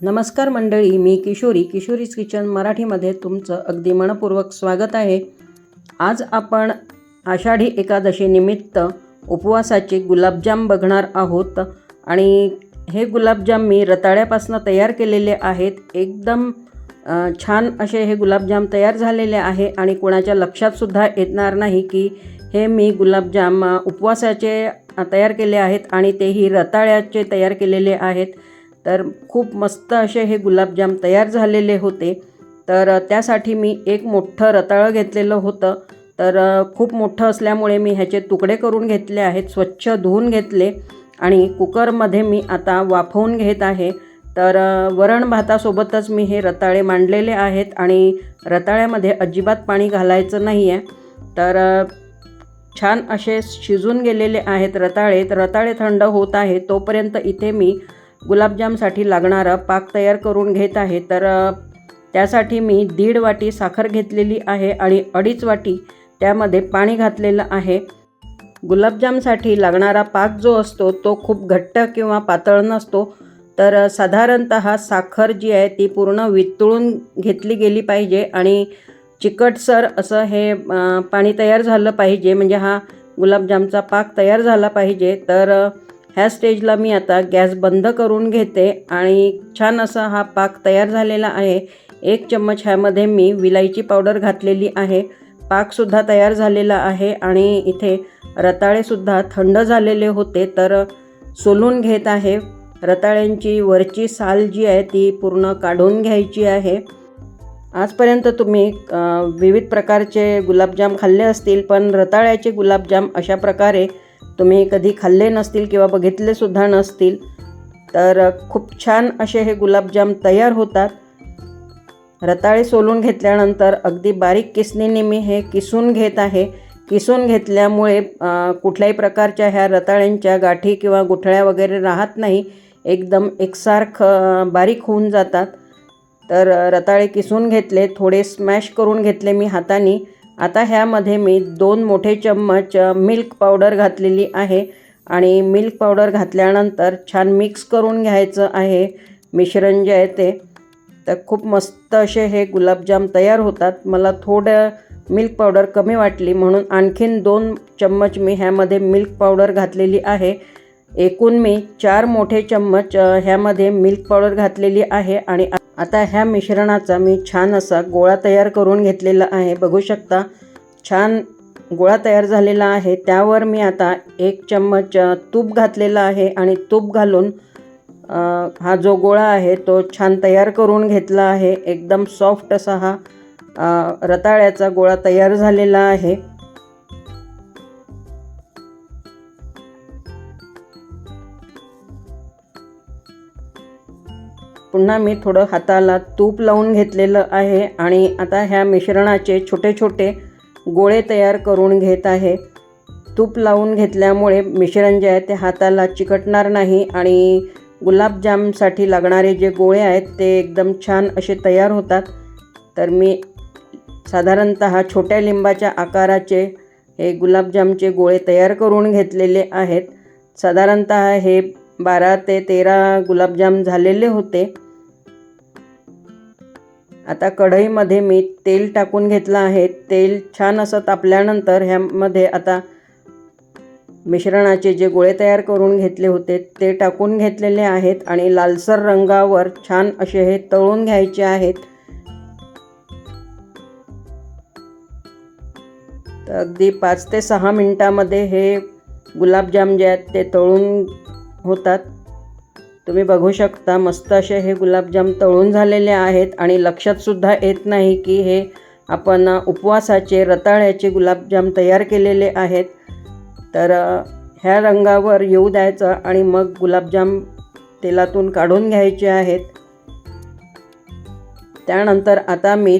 नमस्कार मंडळी मी किशोरी. किशोरीज किचन मराठीमध्ये तुमचं अगदी मनपूर्वक स्वागत आहे. आज आपण आषाढी एकादशीनिमित्त उपवासाचे गुलाबजाम बघणार आहोत आणि हे गुलाबजाम मी रताळ्यापासून तयार केलेले आहेत. एकदम छान असे हे गुलाबजाम तयार झालेले आहे आणि कोणाच्या लक्षातसुद्धा येणार नाही की हे मी गुलाबजाम उपवासाचे तयार केले आहेत आणि तेही रताळ्याचे तयार केलेले आहेत. तर खूप मस्त असे हे गुलाबजाम तयार झालेले होते. तर त्यासाठी मी एक मोठं रताळं घेतलेलं होतं. तर खूप मोठं असल्यामुळे मी ह्याचे तुकडे करून घेतले आहेत स्वच्छ धुवून घेतले आणि कुकरमध्ये मी आता वाफवून घेत आहे. तर वरण भातासोबतच मी हे रताळे मांडलेले आहेत आणि रताळ्यामध्ये अजिबात पाणी घालायचं नाही आहे तर छान असे शिजून गेलेले आहेत रताळे. तर रताळे थंड होत आहे तोपर्यंत इथे मी गुलाबजामसाठी लागणारा पाक तयार करून घेत आहे. तर त्यासाठी मी दीड वाटी साखर घेतलेली आहे आणि अडीच वाटी त्यामध्ये पाणी घातलेलं आहे. गुलाबजामसाठी लागणारा पाक जो असतो तो खूप घट्ट किंवा पातळ नसतो. तर साधारणत साधारणतः साखर जी आहे ती पूर्ण वितळून घेतली गेली पाहिजे आणि चिकटसर असं हे पाणी तयार झालं पाहिजे. म्हणजे हा गुलाबजामचा पाक तयार झाला पाहिजे. तर ह्या स्टेजला मी आता गॅस बंद करून घेते आणि छान असा हा पाक तयार झालेला आहे. एक चम्मच ह्यामध्ये मी विलायची पावडर घातलेली आहे. पाकसुद्धा तयार झालेला आहे आणि इथे रताळेसुद्धा थंड झालेले होते तर सोलून घेत आहे. रताळ्यांची वरची साल जी आहे ती पूर्ण काढून घ्यायची आहे. आजपर्यंत तुम्ही विविध प्रकारचे गुलाबजाम खाल्ले असतील पण रताळ्याचे गुलाबजाम अशा प्रकारे तुम्ही कधी खाल्ले नसतील किंवा बघितलेसुद्धा नसतील तर खूप छान असे हे गुलाबजाम तयार होतात. रताळे सोलून घेतल्यानंतर अगदी बारीक किसणीने मी हे किसून घेत आहे. किसून घेतल्यामुळे कुठल्याही प्रकारच्या ह्या रताळ्यांच्या गाठी किंवा गुठळ्या वगैरे राहत नाही. एकदम एकसारखं बारीक होऊन जातात. तर रताळे किसून घेतले थोडे स्मॅश करून घेतले मी हाताने. आता ह्यामध्ये मी दोन मोठे चम्मच मिल्क पावडर घातलेली आहे. आणि मिल्क पावडर घातल्यानंतर छान मिक्स करून घ्यायचं आहे. मिश्रण जे आहे ते. तर खूप मस्त असे हे गुलाबजाम तयार होतात. मला थोडं मिल्क पावडर कमी वाटली म्हणून आणखीन दोन चम्मच मी ह्यामध्ये मिल्क पावडर घातलेली आहे. एकूण मी चार मोठे चम्मच ह्यामध्ये मिल्क पावडर घातलेली आहे आणि आता ह्या मिश्रणाचा मी छान असा गोळा तयार करून घेतलेला आहे. बघू शकता छान गोळा तयार झालेला आहे. त्यावर मी आता एक चम्मच तूप घातलेला आहे आणि तूप घालून हा जो गोळा आहे तो छान तयार करून घेतला आहे. एकदम सॉफ्ट असा हा रताळ्याचा गोळा तयार झालेला आहे. पुन्हा मी थोडं हाताला तूप लावून घेतलेलं आहे आणि आता ह्या मिश्रणाचे छोटे छोटे गोळे तयार करून घेत आहे. तूप लावून घेतल्यामुळे मिश्रण जे आहे ते हाताला चिकटणार नाही आणि गुलाबजामसाठी लागणारे जे गोळे आहेत ते एकदम छान असे तयार होतात. तर मी साधारणत छोट्या लिंबाच्या आकाराचे हे गुलाबजामचे गोळे तयार करून घेतलेले आहेत. साधारणत हे बारा ते तेरा गुलाबजाम झालेले होते. आता कढईमध्ये मी तेल टाकून घेतलं आहे. तेल छान असं तापल्यानंतर ह्यामध्ये आता मिश्रणाचे जे गोळे तयार करून घेतले होते ते टाकून घेतलेले आहेत आणि लालसर रंगावर छान असे हे तळून घ्यायचे आहेत. तर अगदी पाच ते सहा मिनटामध्ये हे गुलाबजाम जे आहेत ते तळून होतात. तुम्ही बघू शकता मस्त असे हे गुलाबजाम तळून झालेले आहेत आणि लक्षातसुद्धा येत नाही की हे आपण उपवासाचे रताळ्याचे गुलाबजाम तयार केलेले आहेत. तर ह्या रंगावर येऊ द्यायचं आणि मग गुलाबजाम तेलातून काढून घ्यायचे आहेत. त्यानंतर आता मी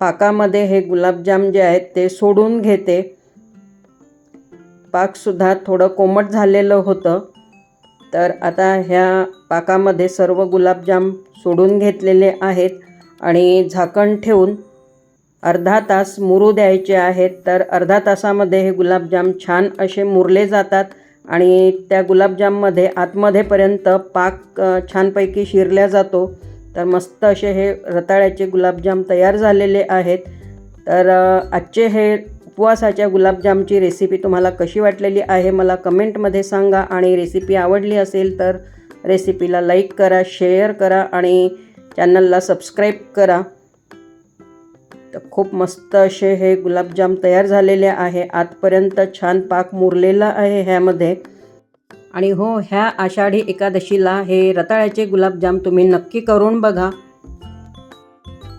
पाकामध्ये हे गुलाबजाम जे आहेत ते सोडून घेते. पाकसुद्धा थोडं कोमट झालेलं होतं. तर आता ह्या पाकामध्ये सर्व गुलाबजाम सोडून घेतलेले आहेत आणि झाकण ठेवून अर्धा तास मुरू द्यायचे आहेत. तर अर्धा तासामध्ये हे गुलाबजाम छान असे मुरले जातात आणि त्या गुलाबजाममध्ये आतमध्येपर्यंत पाक छानपैकी शिरल्या जातो. तर मस्त असे हे रताळ्याचे गुलाबजाम तयार झालेले आहेत. तर आजचे हे उपवासाच्या गुलाबजामची रेसिपी तुम्हाला कशी वाटलेली आहे मला कमेंटमध्ये सांगा. आणि रेसिपी आवडली असेल तर रेसिपीला लाईक करा शेअर करा आणि चॅनलला सबस्क्राईब करा. तर खूप मस्त असे हे गुलाबजाम तयार झालेले आहे. आतपर्यंत छान पाक मुरलेला आहे ह्यामध्ये. आणि हो ह्या आषाढी एकादशीला हे रताळ्याचे गुलाबजाम तुम्ही नक्की करून बघा.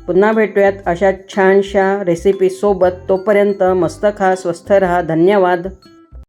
पुन्हा भेटूयात अशा छानशा रेसिपीसोबत तोपर्यंत मस्त खा स्वस्थ रहा. धन्यवाद.